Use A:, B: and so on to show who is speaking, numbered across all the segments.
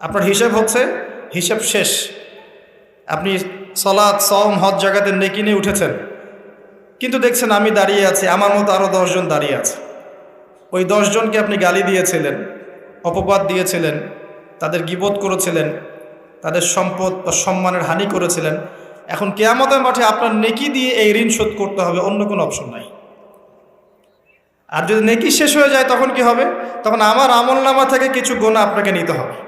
A: আপনার হিসেব হচ্ছে, হিসেব শেষ। আপনি সলাদ সম হজ জায়গাতে নেকি নিয়ে উঠেছেন। কিন্তু দেখছেন আমি দাঁড়িয়ে আছি, আমার মতো আরও দশজন দাঁড়িয়ে আছে। ওই দশজনকে আপনি গালি দিয়েছিলেন, অপবাদ দিয়েছিলেন, তাদের গিবোধ করেছিলেন, তাদের সম্পদ বা সম্মানের হানি করেছিলেন। এখন কেয়ামতের মাঠে আপনার নেকি দিয়ে এই ঋণ শোধ করতে হবে, অন্য কোনো অপশন নাই। আর যদি নেকি শেষ হয়ে যায়, তখন কি হবে? তখন আমার আমল নামা থেকে কিছু গোনা আপনাকে নিতে হবে।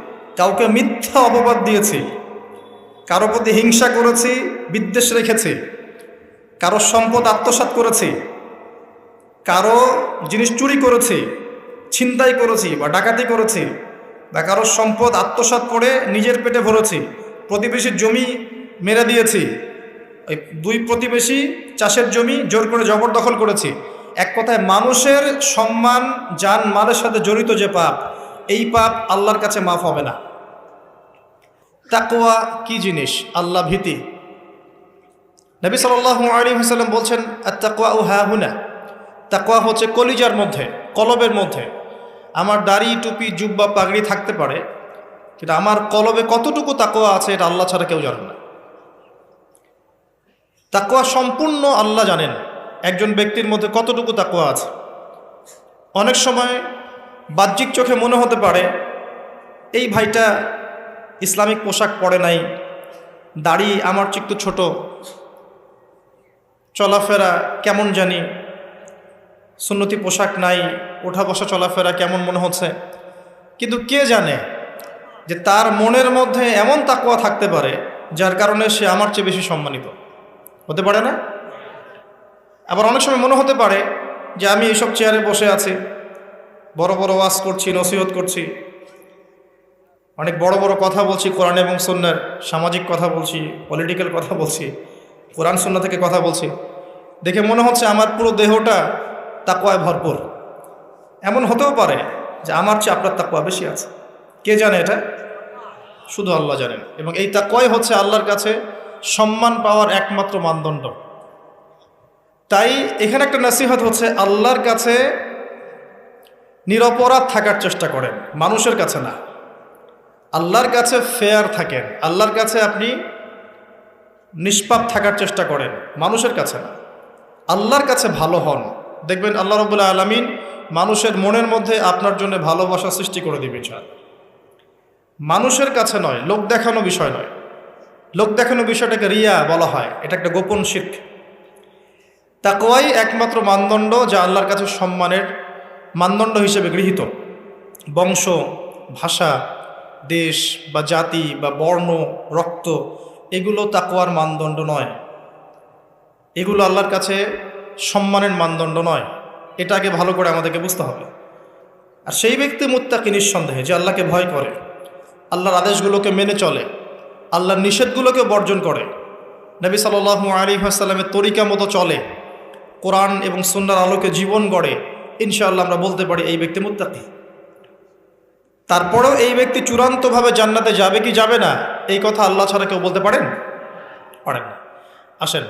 A: কাউকে মিথ্যা অপবাদ দিয়েছি, কারও প্রতি হিংসা করেছি, বিদ্বেষ রেখেছি, কারও সম্পদ আত্মসাৎ করেছি, কারও জিনিস চুরি করেছি, ছিনতাই করেছি বা ডাকাতি করেছি, বা কারও সম্পদ আত্মসাৎ করে নিজের পেটে ভরেছি প্রতিবেশীর জমি মেরে দিয়েছি ওই দুই প্রতিবেশী চাষের জমি জোর করে জবরদখল করেছি। এক কথায় মানুষের সম্মান যান মালের সাথে জড়িত যে পাপ এই পাপ আল্লাহর কাছে মাফ হবে না। তাকোয়া কি জিনিস? আল্লাহ ভীতি। নবী সাল্লাহ আলী হাসাল্লাম বলছেন আর তাকোয়া ও হ্যাঁ হুনা। তাকোয়া হচ্ছে কলিজার মধ্যে, কলবের মধ্যে। আমার দাড়ি, টুপি, জুব্বা, পাগড়ি থাকতে পারে, কিন্তু আমার কলবে কতটুকু তাকোয়া আছে এটা আল্লাহ ছাড়া কেউ জানে না। তাকোয়া সম্পূর্ণ আল্লাহ জানেন, একজন ব্যক্তির মধ্যে কতটুকু তাকোয়া আছে। অনেক সময় বাহ্যিক চোখে মনে হতে পারে, এই ভাইটা ইসলামিক পোশাক পরে নাই, দাড়ি আমার একটু ছোট, চলাফেরা কেমন জানি, সুন্নতি পোশাক নাই, ওঠা বসা চলাফেরা কেমন মনে হচ্ছে, কিন্তু কে জানে যে তার মনের মধ্যে এমন তাকুয়া থাকতে পারে, যার কারণে সে আমার চেয়ে বেশি সম্মানিত। হতে পারে না? আবার অনেক সময় মনে হতে পারে যে আমি এইসব চেয়ারে বসে আছি বড় বড় ওয়াজ করছি, নসিহত করছি। অনেক বড় বড় কথা বলছি, কোরআন এবং সন্ন্যার সামাজিক কথা বলছি পলিটিক্যাল কথা বলছি, কোরআন সন্না থেকে কথা বলছি। দেখে মনে হচ্ছে আমার পুরো দেহটা তাকুয়ায় ভরপুর। এমন হতেও পারে যে আমার চেয়ে আপনার তাকুয়া বেশি আছে। কে জানে এটা? শুধু আল্লাহ জানেন। এবং এই তাকুয়াই হচ্ছে আল্লাহর কাছে সম্মান পাওয়ার একমাত্র মানদণ্ড। তাই এখানে একটা নাসিহত হচ্ছে, আল্লাহর কাছে নিরপরাধ থাকার চেষ্টা করেন, মানুষের কাছে না। আল্লাহর কাছে ফেয়ার থাকেন, আল্লাহর কাছে আপনি নিষ্পাপ থাকার চেষ্টা করেন, মানুষের কাছে না। আল্লাহর কাছে ভালো হন, দেখবেন আল্লাহ রবুল্লা আলমিন মানুষের মনের মধ্যে আপনার জন্য ভালোবাসা সৃষ্টি করে দিবে চান মানুষের কাছে নয়, লোক দেখানো বিষয় নয়। লোক দেখানো বিষয়টাকে রিয়া বলা হয়, এটা একটা গোপন শিখ তাকোয়াই একমাত্র মানদণ্ড যা আল্লাহর কাছে সম্মানের মানদণ্ড হিসেবে গৃহীত। বংশ, ভাষা, দেশ বা জাতি বা বর্ণ, রক্ত, এগুলো তাকোয়ার মানদণ্ড নয়। এগুলো আল্লাহর কাছে সম্মানের মানদণ্ড নয়। এটা আগে ভালো করে আমাদেরকে বুঝতে হবে। আর সেই ব্যক্তি মুত্তাকি নিঃসন্দেহে যে আল্লাহকে ভয় করে, আল্লাহর আদেশগুলোকে মেনে চলে, আল্লাহর নিষেধগুলোকে বর্জন করে, নবী সাল্লু আলী আসাল্লামের তরিকা মতো চলে, কোরআন এবং সুন্নার আলোকে জীবন গড়ে ইনশাআল্লাহ আমরা বলতে পারি এই ব্যক্তি মুত্তাকি। তারপরেও এই ব্যক্তি চূড়ান্তভাবে জান্নাতে যাবে কি যাবে না, এই কথা আল্লাহ ছাড়া কেউ বলতে পারেন? পারেন না। আসেন।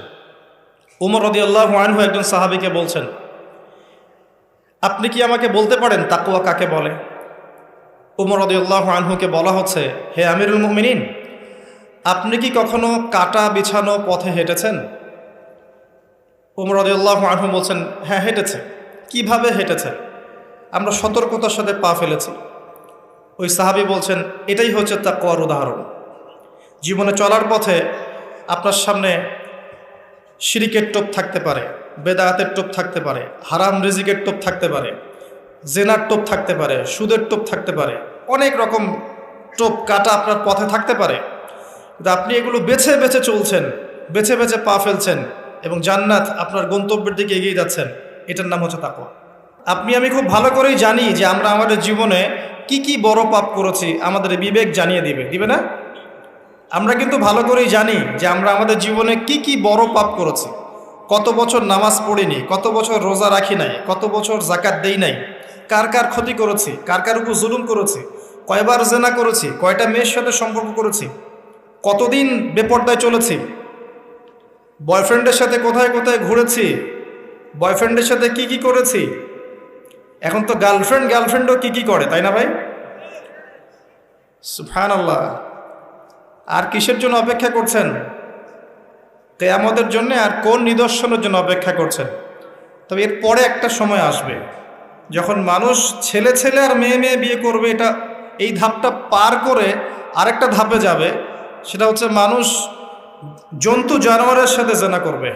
A: উমর রদি আল্লাহ আনহু একজন সাহাবিকে বলছেন, আপনি কি আমাকে বলতে পারেন তাকুয়া কাকে বলে? উমর রদি আল্লাহ আনহুকে বলা হচ্ছে, হে আমিরুল মুমিনিন, আপনি কি কখনো কাটা বিছানো পথে হেঁটেছেন? উমর রদি আল্লাহ আনহু বলছেন হ্যাঁ হেঁটেছে। কীভাবে হেঁটেছে? আমরা সতর্কতার সাথে পা ফেলেছি। ওই সাহাবি বলছেন, এটাই হচ্ছে তাকুয়ার উদাহরণ। জীবনে চলার পথে আপনার সামনে শিরিকের টোপ থাকতে পারে, বেদায়াতের টোপ থাকতে পারে, হারাম রিজিকের টোপ থাকতে পারে, জেনার টোপ থাকতে পারে, সুদের টোপ থাকতে পারে, অনেক রকম টোপ কাটা আপনার পথে থাকতে পারে। কিন্তু আপনি এগুলো বেছে বেছে চলছেন, বেছে বেছে পা ফেলছেন এবং জান্নাত আপনার গন্তব্যের দিকে এগিয়ে যাচ্ছেন। এটার নাম হচ্ছে তাকওয়া। আপনি, আমি খুব ভালো করেই জানি যে আমরা আমাদের জীবনে কি কি বড় পাপ করেছি, আমাদের বিবেক জানিয়ে দিবে। দিবে না? আমরা কিন্তু ভালো করেই জানি যে আমরা আমাদের জীবনে কি কি বড় পাপ করেছি। কত বছর নামাজ পড়িনি, কত বছর রোজা রাখি নাই, কত বছর জাকাত দেই নাই, কার কার ক্ষতি করেছি, কার কার উপর জুলুম করেছি, কয়বার জেনা করেছি, কয়টা মেয়ের সাথে সম্পর্ক করেছি, কতদিন বেপর্দায় চলেছি, বয়ফ্রেন্ডের সাথে কোথায় কোথায় ঘুরেছি বয়ফ্রেন্ডের সাথে কি কি করেছি? এখন তো গার্লফ্রেন্ড গার্লফ্রেন্ডও কি কি করে, তাই না ভাই? সুফান আল্লাহ আর কিসের জন্য অপেক্ষা করছেন? কেয়ামতের জন্য আর কোন নিদর্শনের জন্য অপেক্ষা করছেন? তবে এর পরে একটা সময় আসবে, যখন মানুষ ছেলে ছেলে আর মেয়ে মেয়ে বিয়ে করবে, এটা এই ধাপটা পার করে আরেকটা ধাপে যাবে, সেটা হচ্ছে মানুষ জন্তু, জানোয়ারের সাথে জেনা করবে।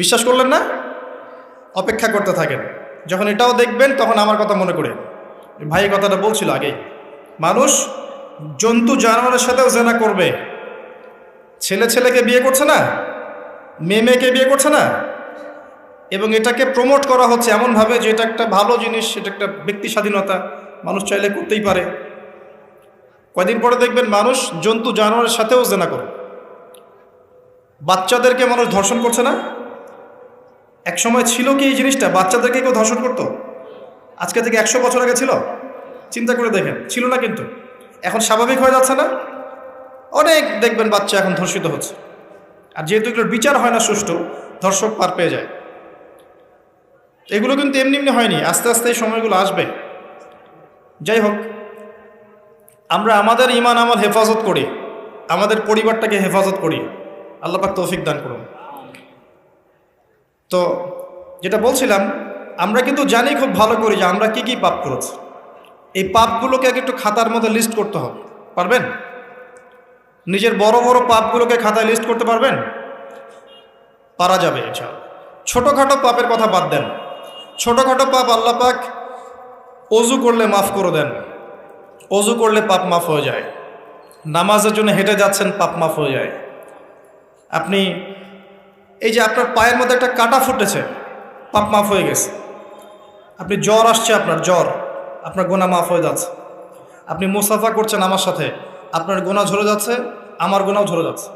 A: বিশ্বাস করলেন না? অপেক্ষা করতে থাকেন। যখন এটাও দেখবেন, তখন আমার কথা মনে করে ভাই কথাটা বলছিল আগেই। মানুষ জন্তু জানোয়ারের সাথেও জেনা করবে। ছেলে ছেলেকে বিয়ে করছে না? মেয়ে মেয়েকে বিয়ে করছে না? এবং এটাকে প্রমোট করা হচ্ছে এমনভাবে যে এটা একটা ভালো জিনিস, এটা একটা ব্যক্তি স্বাধীনতা। মানুষ চাইলে করতেই পারে। কয়দিন পরে দেখবেন মানুষ জন্তু জানোয়ারের সাথেও জেনা করে। বাচ্চাদেরকে মানুষ ধর্ষণ করছে না? এক সময় ছিল কি এই জিনিসটা? বাচ্চাদেরকে কেউ ধর্ষণ করতো? আজকে থেকে একশো বছর আগে ছিল? চিন্তা করে দেখেন, ছিল না কিন্তু। এখন স্বাভাবিক হয়ে যাচ্ছে না? অনেক দেখবেন বাচ্চা এখন ধর্ষিত হচ্ছে। আর যেহেতু এগুলোর বিচার হয় না সুষ্ঠু, ধর্ষক পার পেয়ে যায়। এগুলো কিন্তু এমনি এমনি হয়নি, আস্তে আস্তে এই সময়গুলো আসবে। যাই হোক, আমরা আমাদের ইমান আমল হেফাজত করি, আমাদের পরিবারটাকে হেফাজত করি। আল্লাপাক তৌফিক দান করুন। তো যেটা বলছিলাম, আমরা কিন্তু জানি খুব ভালো করি যে আমরা কি কি পাপ করেছি। এই পাপগুলোকে আগে একটু খাতার মধ্যে লিস্ট করতে হবে, পারবেন? নিজের বড় বড় পাপগুলোকে খাতায় লিস্ট করতে পারবেন? পারা যাবে এছাড়া ছোটোখাটো পাপের কথা বাদ দেন। ছোটোখাটো পাপ আল্লাহ পাক অজু করলে মাফ করে দেন। অজু করলে পাপ মাফ হয়ে যায়। নামাজের জন্য হেঁটে যাচ্ছেন, পাপ মাফ হয়ে যায়। আপনি এই যে আপনার পায়ের মধ্যে একটা কাটা ফুটেছে, পাপ মাফ হয়ে গেছে। আপনি জ্বর আসছে আপনার, জ্বর। আপনার গোনা মাফ হয়ে যাচ্ছে। আপনি মুসাফা করছেন আমার সাথে, আপনার গোনা ঝরে যাচ্ছে, আমার গোনাও ঝরে যাচ্ছে।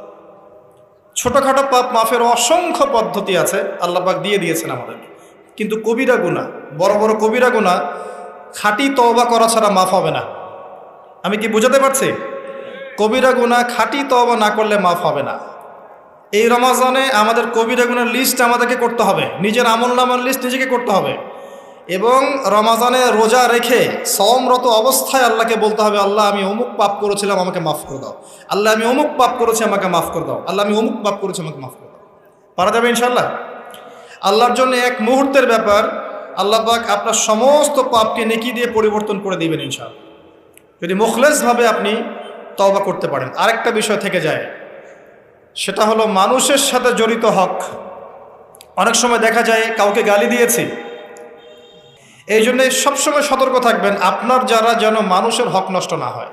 A: ছোটোখাটো পাপ মাফের অসংখ্য পদ্ধতি আছে, আল্লাহ পাক দিয়ে দিয়েছেন আমাদের কিন্তু কবিরা গুণা বড় বড় কবিরা গুণা খাঁটি তওবা করা ছাড়া মাফ হবে না। আমি কি বুঝাতে পারছি? কবিরা গুণা খাঁটি তওবা না করলে মাফ হবে না। এই রমাজানে আমাদের কবিরা গুণার লিস্ট আমাদেরকে করতে হবে। নিজের আমল নামার লিস্ট নিজেকে করতে হবে। এবং রমাজানে রোজা রেখে সমরত অবস্থায় আল্লাহকে বলতে হবে, আল্লাহ, আমি অমুক পাপ করেছিলাম, আমাকে মাফ করে দাও। আল্লাহ, আমি অমুক পাপ করেছি, আমাকে মাফ করে দাও। আল্লাহ, আমি অমুক পাপ করেছি, আমাকে মাফ করে দাও। পারা যাবে ইনশাল্লাহ আল্লাহর জন্য এক মুহূর্তের ব্যাপার। আল্লাহ পাক আপনার সমস্ত পাপকে নেকি দিয়ে পরিবর্তন করে দিবেন ইনশাল্লাহ যদি মুখলেসভাবে আপনি তওবা করতে পারেন। আরেকটা বিষয় থেকে যায়। সেটা হলো মানুষের সাথে জড়িত হক। অনেক সময় দেখা যায় কাউকে গালি দিয়েছি। এই জন্য সবসময় সতর্ক থাকবেন, আপনার যারা যেন মানুষের হক নষ্ট না হয়।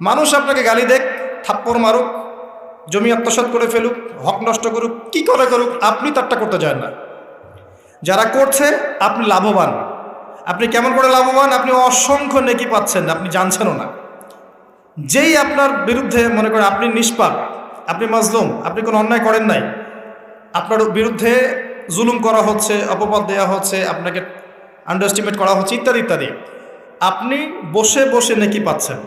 A: মানুষ আপনাকে গালি দেখ থাপ্পড় মারুক, জমি আত্মসাত করে ফেলুক, হক নষ্ট করুক, কি করে করুক, আপনি তারটা করতে যান না। যারা করছে, আপনি লাভবান। আপনি কেমন করে লাভবান, আপনি অসংখ্য নেকি পাচ্ছেন, আপনি জানছেনও না। যেই আপনার বিরুদ্ধে মনে করেন আপনি নিষ্পাপ আপনি মাজলুম, আপনি কোনো অন্যায় করেন নাই। আপনার বিরুদ্ধে জুলুম করা হচ্ছে, অপবাদ দেওয়া হচ্ছে, আপনাকে আন্ডারস্টিমেট করা হচ্ছে, ইত্যাদি ইত্যাদি। আপনি বসে বসে নেকি পাচ্ছেন।